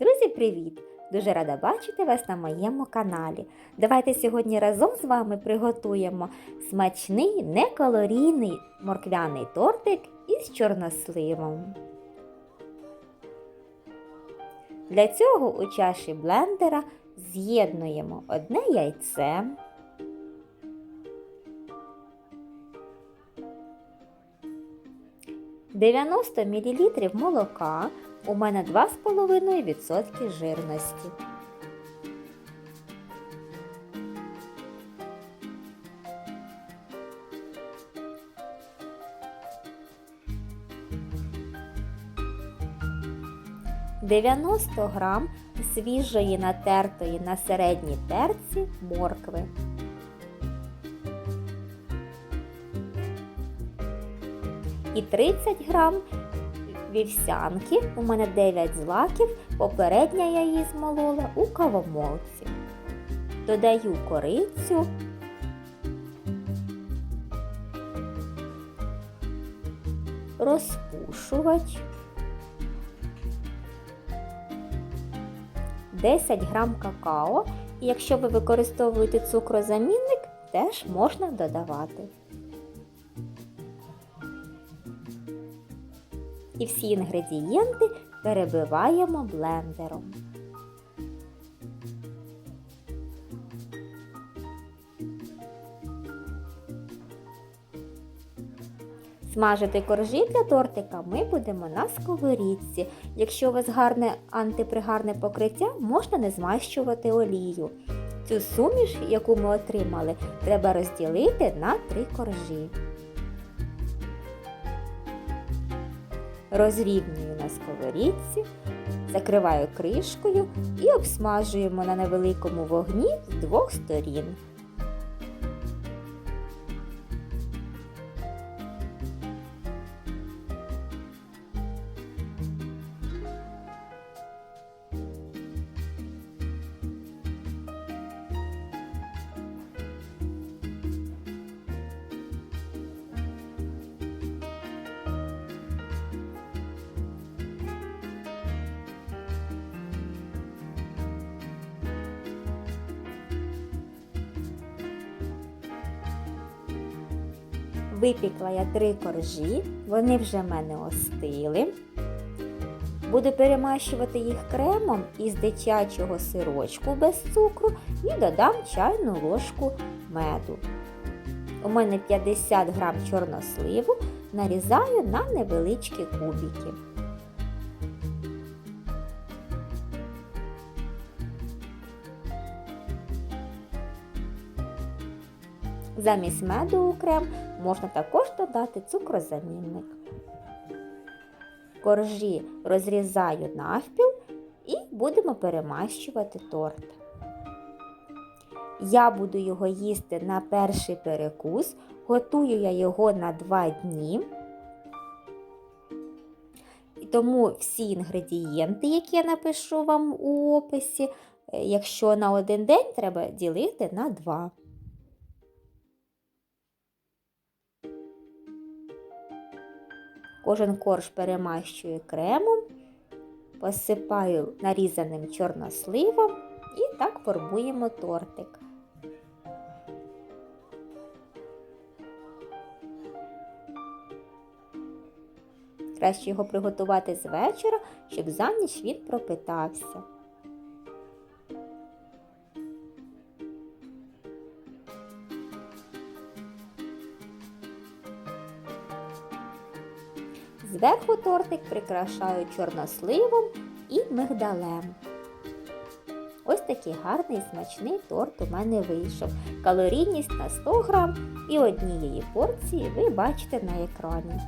Друзі, привіт! Дуже рада бачити вас на моєму каналі. Давайте сьогодні разом з вами приготуємо смачний некалорійний морквяний тортик із чорносливом. Для цього у чаші блендера з'єднуємо одне яйце. «90 мл молока, у мене 2,5% жирності. Дев'яносто грам свіжої натертої на середній терці моркви. І 30 грам вівсянки, у мене 9 злаків, попередня я її змолола у кавомолці. Додаю корицю, розпушувач, 10 грам какао, і якщо ви використовуєте цукрозамінник, теж можна додавати. І всі інгредієнти перебиваємо блендером. Смажити коржі для тортика ми будемо на сковорідці. Якщо у вас гарне антипригарне покриття, можна не змащувати олію. Цю суміш, яку ми отримали, треба розділити на три коржі. Розрівнюю на сковорідці, закриваю кришкою і обсмажуємо на невеликому вогні з двох сторін. Випікла я три коржі, вони вже в мене остили. Буду перемащувати їх кремом із дитячого сирочку без цукру і додам чайну ложку меду. У мене 50 грам чорносливу нарізаю на невеличкі кубики. Замість меду у крем можна також додати цукрозамінник. Коржі розрізаю навпіл і будемо перемащувати торт. Я буду його їсти на перший перекус, готую я його на 2 дні. Тому всі інгредієнти, які я напишу вам у описі, е, якщо на один день треба ділити на 2. Кожен корж перемащую кремом, посипаю нарізаним чорносливом і так формуємо тортик. Краще його приготувати з вечора, щоб за ніч він пропитався. Зверху тортик прикрашаю чорносливом і мигдалем. Ось такий гарний смачний торт у мене вийшов. Калорійність на 100 грам і однієї порції ви бачите на екрані.